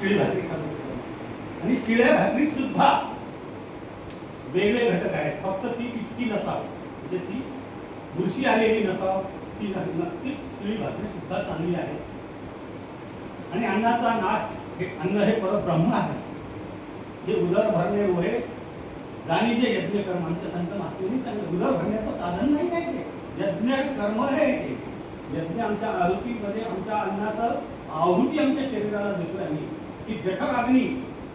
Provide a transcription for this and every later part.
शिळी भाकरी खातो. आणि शिळ्या भाकरीत सुद्धा वेगळे घटक आहेत. फक्त ती इतकी नसावी. म्हणजे ती बुरशी आलेली नसावं. ती नक्कीच शिळी भाकरी सुद्धा चांगली आहे. आणि अन्नाचा नाश हे अन्न हे परब्रह्म आहे. हे उदर भरणे होय जाणी जे यज्ञ कर्म. आमच्या संत महात्म्यांनी सांगितलं उदर भरण्याचं साधन नाही काय ते. यज्ञ कर्म हे यज्ञ आमच्या आहुतीमध्ये आमच्या अन्नाचं आहुती आमच्या शरीराला देतोय आम्ही. की जठर अग्नी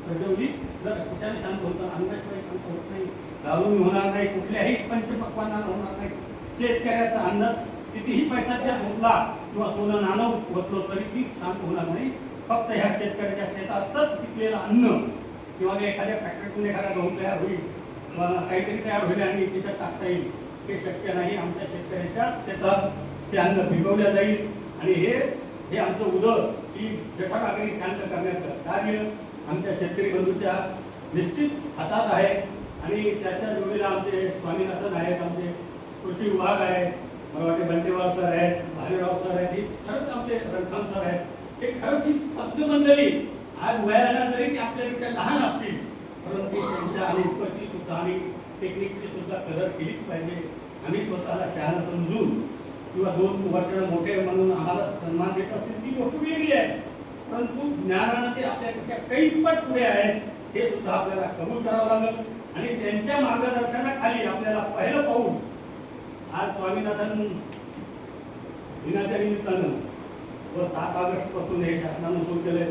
प्रज्वलित जर कशाने शांत होतं अन्नाशिवाय शांत होत नाही दारूनी होणार नाही कुठल्याही पंचपक्वांना होणार नाही. शेतकऱ्याचा अन्न कितीही पैशाच्या घेतला किंवा सोनं नाणं ओतलं तरी ती शांत होणार नाही. फक्त ह्या शेतकऱ्याच्या शेतातच पिकलेलं अन्न किंवा एखाद्या फॅक्टरीतून एखादा गहू तयार होईल किंवा काहीतरी तयार होईल आणि त्याच्यात टाकता येईल हे शक्य नाही. आमच्या शेतकऱ्याच्या शेतात ते अन्न पिकवल्या जाईल. आणि हे हे आमचं उदर ही जठराग्नी शांत करण्याचं कार्य आमच्या शेतकरी बंधूच्या निश्चित हातात आहे. आणि त्याच्या जोडीला आमचे स्वामीनाथन आहेत आमचे कृषी विभाग आहे मला वाटते बंटेवार सर आहेत भालेराव सर आहेत हे खरंच आमचे रणखाम सर आहेत. हे खरंच ही तज्ञ आज वयाला तरी ते आपल्यापेक्षा लहान असतील परंतु त्यांच्या अनुभवाची सुद्धा आणि टेक्निकची सुद्धा कदर केलीच पाहिजे. आम्ही स्वतःला शहाणा समजून किंवा दोन वर्षाला मोठे म्हणून आम्हाला सन्मान देत असतील ती गोष्ट वेगळी आहे. परंतु ज्ञानानं ते आपल्यापेक्षा काही पुढे आहेत हे सुद्धा आपल्याला कबूल करावं लागेल. आणि त्यांच्या मार्गदर्शनाखाली आपल्याला पहिलं पाहून आज स्वामीनाथन दिनाच्या निमित्तानं व सात ऑगस्टपासून हे शासनानं सुरू केले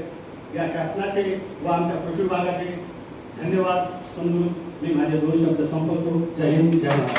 या शासनाचे व आमच्या कृषी विभागाचे. धन्यवाद समजून मी माझे दोन शब्द संपवतो. जय हिंद जय महाराज